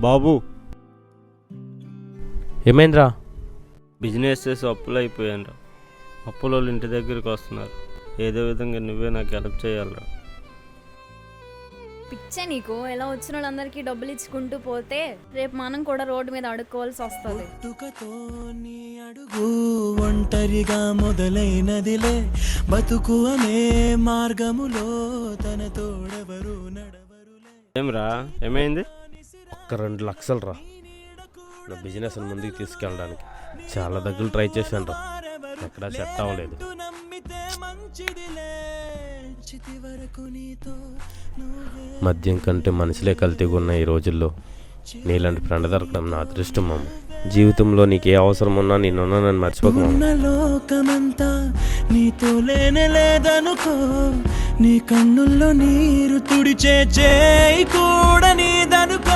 బాబు. ఏమైందిరా? బిజినెస్ చేసి అప్పులు అయిపోయాను అప్పుల వాళ్ళు ఇంటి దగ్గరికి వస్తున్నారు. ఏదో విధంగా నువ్వే నాకు హెల్ప్ చేయాలరా. పిచ్చే నీకు. ఎలా వచ్చిన వాళ్ళందరికీ డబ్బులు ఇచ్చుకుంటూ పోతే రేపు మనం కూడా రోడ్డు మీద అడుక్కోవాల్సి వస్తుంది. నీ అడుగు ఒంటరిగా మొదలైనదిలే. బతుకు అనే మార్గములో తన తోడెవరు నడవరులే. ఏమ్రా? ఏమైంది? ఒక్క రెండు లక్షలు రా. నా బిజినెస్ ముందుకు తీసుకెళ్ళడానికి. చాలా దగ్గర ట్రై చేశాను రా. ఎక్కడా సెట్ అవ్వలేదు. మద్యం కంటే మనుషులే కల్తీగా ఉన్న ఈ రోజుల్లో నీలాంటి ఫ్రెండ్ దొరకడం నా అదృష్టం మామ. జీవితంలో నీకు ఏ అవసరం ఉన్నా నేనున్నా నన్ను మర్చిపోక లోకమంతా నీతో లేనే లేదనుకో నీ కన్నుల్లో నీరు తుడిచే చేయి